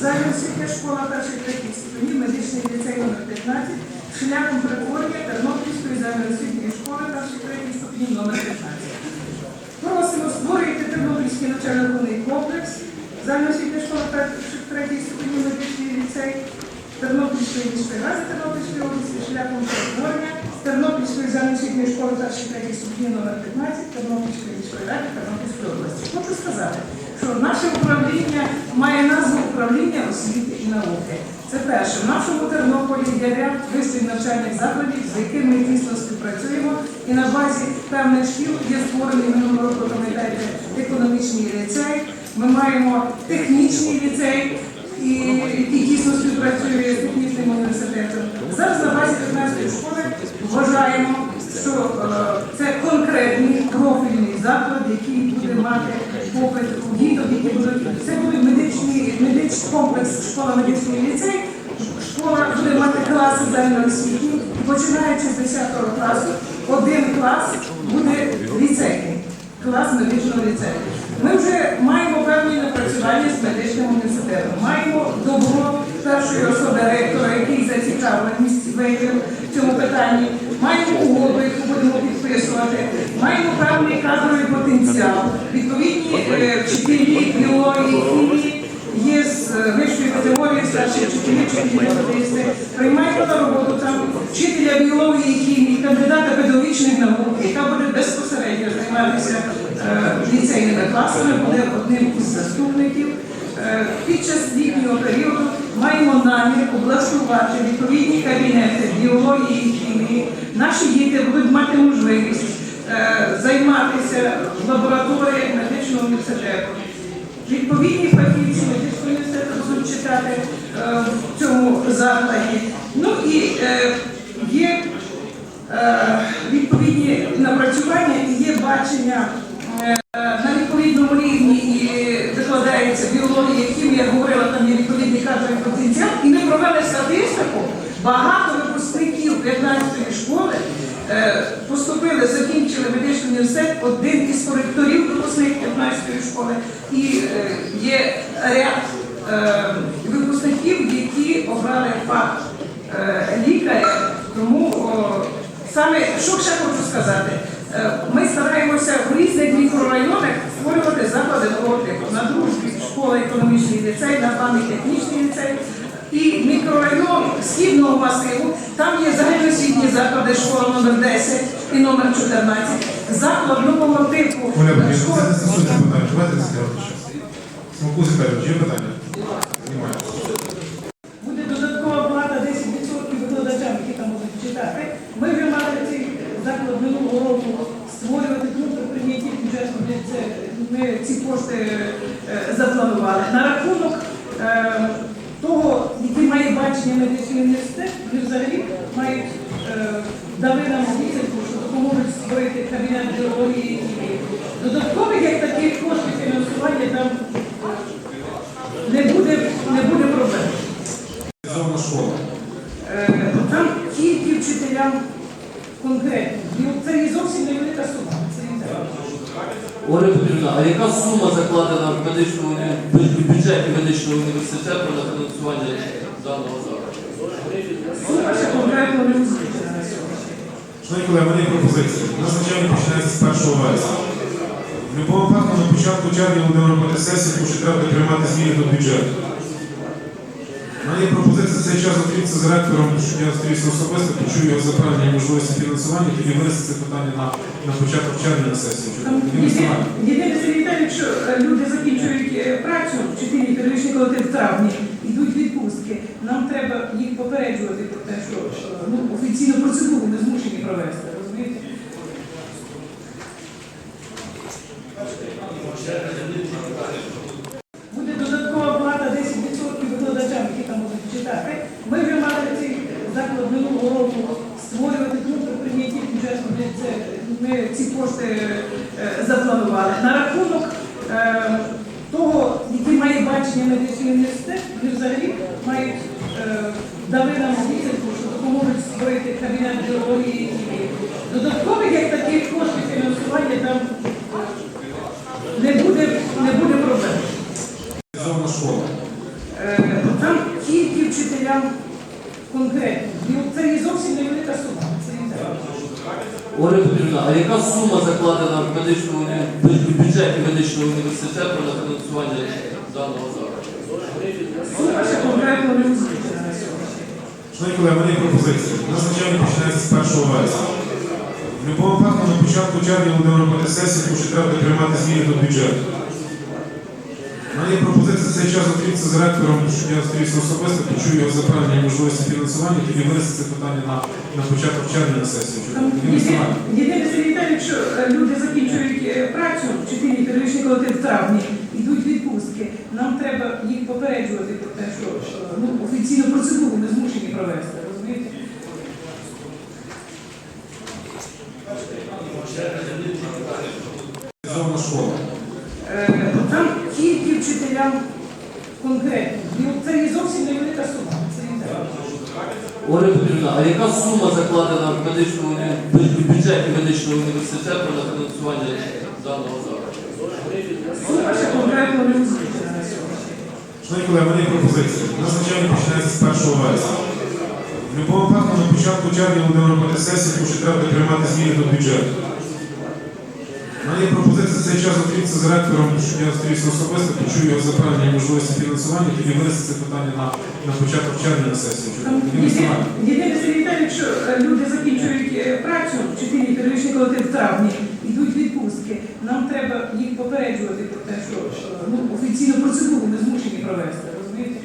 Загальноосвітня школа перших третіх ступенів, медичний ліцей номер 15, шляхом перетворення Тернопільської загальноосвітньої школи перших третіх ступенів номер 15. Просимо створити Тернопільський навчально-виховний комплекс, загальноосвітня школа перших третіх ступенів, медичний ліцей, Тернопільської міської ради Тернопільської області шляхом перетворення Тернопільської загальноосвітньої школи перших третіх ступенів номер 15 Тернопільської міської ради Тернопільської області. Хочу сказати, що наше управління має назву управління освіти і науки. Це перше. В нашому Тернополі є ряд вищих навчальних закладів, з якими ми тісно співпрацюємо. І на базі певних шкіл є створений минулого року, пам'ятаєте, економічний ліцей. Ми маємо технічний ліцей, який тісно співпрацює з технічним університетом. Зараз на базі 15 школи вважаємо, що е, це конкретний профільний заклад, який буде мати попит у діток, будуть це буде медичний медичний комплекс школа медичний ліцей. Школа буде мати класи загальноосвітні, і починаючи з 10 класу, один клас буде ліцейний, клас медичного ліцею. Ми вже маємо певні напрацювання з медичним університетом. Маємо добро першої особи ректора, який зацікавленість виявив цьому питанні. Маємо угоду, яку будемо підписувати. Маємо певний кадровий потенціал. Відповідні е, вчителі біології, хімії є з е, вищої категорії старші вчителі, вчителі методисти. Приймаємо на роботу там вчителя біології, хімії, кандидата педагогічних наук, яка буде безпосередньо займатися е, ліцейними класами, буде одним із заступників. Е, Під час літнього періоду маємо намір облаштувати відповідні кабінети біології і хімії. Наші діти будуть мати можливість е, займатися в лабораторіях медичного університету. Відповідні фахівці медичного університету будуть читати е, в цьому закладі. Ну і є відповідні напрацювання і є бачення е, на відповідному рівні і викладається біологія, хімія, я говорила, там є відповідний кадровий потенціал. І ми провели статистику. Багато випускників 15-ї школи е, поступили, закінчили медичний університет, один із коректорів випускник 15-ї школи. І е, є ряд е, випускників, які обрали фах лікаря. Тому саме що ще хочу сказати, ми стараємося в різних мікрорайонах створювати заклади нового типу. На дружбі школа економічний ліцей, на пані технічний ліцей. Мікрорайон східного масиву, там є загальноосвітні заклади, школа номер 10 і номер 14. Заклад нового типу. Оля, це не стосується питання. Давайте зробити щось. Смокузи кажуть, є питання? Немає. Буде додаткова плата 10% викладачам, які там будуть читати. Ми вже мали цей заклад минулого року створювати ну, при прийнятті бюджету. Ми, ми ці кошти е, запланували. На рахунок е, того, який має бачення медичний університет, вони взагалі мають е, дали нам обіцянку, що допоможуть створити кабінет біології і додаткових як таких коштів фінансування там е, не буде, не буде проблем. Зовна школа. Е, Там тільки вчителям конкретно. І от Це не зовсім невелика сума. Це не так. Ольга Петрівна, а яка сума закладена в медичному в бюджеті медичного університету на фінансування даного закладу? Сума ще конкретно не озвучена. Шановні колеги, в мене є пропозиція. У нас навчання починається з 1 вересня. В будь-якому випадку на початку червня будемо робити сесію, тому що треба приймати зміни до бюджету. У мене є пропозиція цей час зустрітися з ректором, я зустрівся особисто, почую його запевнення можливості фінансування, тоді винести це питання на, на початок червня на сесію. Єдине, єдине якщо е, люди закінчують е, працю, вчителі педагогічний колектив в травні, йдуть відпустки, нам треба їх попереджувати про те, що е, ну, офіційну процедуру ми змушені провести. Розумієте? Буде додаткова плата 10% викладачам, які там будуть читати. Ми вже мали цей заклад минулого року створювати ну, при прийнятті бюджету. Ми, це, ми ці кошти е, запланували. На рахунок е, того, який має бачення медичний університет, вони взагалі мають е, дали нам обіцянку, що допоможуть створити кабінет біології і додаткових як таких коштів фінансування там не буде, не буде проблем. Школа. Е, вчителям конкретно. І Це є зовсім невелика сума. Це не так. А яка сума закладена в медичному в бюджеті медичного університету на фінансування даного закладу? Сума ще конкретно не озвучена. Шановні колеги, в мене є пропозиція. У нас навчання починається з 1 вересня. В будь-якому випадку на початку червня будемо робити сесію, тому що треба буде приймати зміни до бюджету. Мене є пропозиція цей час зустрітися з ректором, щоб я зустрівся особисто, почую його і можливості фінансування, тоді винести це питання на, на початок червня на сесію. Єдине санітар, якщо е, люди закінчують е, працю, вчителі педагогічний колектив в травні, йдуть відпустки, нам треба їх попереджувати про те, що е, ну, офіційно процедуру ми змушені провести. Розумієте? Зовна школа. Е, Там тільки вчителям конкретно. І от це є зовсім невелика сума. Це не так. Ольга Петрівна, а яка сума закладена в медичному уні- в бюджеті медичного університету на фінансування даного закладу? Сума ще конкретно не озвучена на сьогодні. Шановні колеги, в мене є пропозиція. У навчання починається з 1 вересня. В будь-якому випадку на початку червня будемо робити сесію, тому що треба приймати зміни до бюджету. У мене пропозиція цей час зустрітися з ректором, щоб я зустрівся особисто, почую його запевнення і можливості фінансування, тоді винести це питання на, на початок червня на сесію. Єдине санітар, якщо е, люди закінчують е, працю, вчителі педагогічний колектив в травні, йдуть відпустки, нам треба їх попереджувати про те, що е, ну, офіційну процедуру ми змушені провести. Розумієте?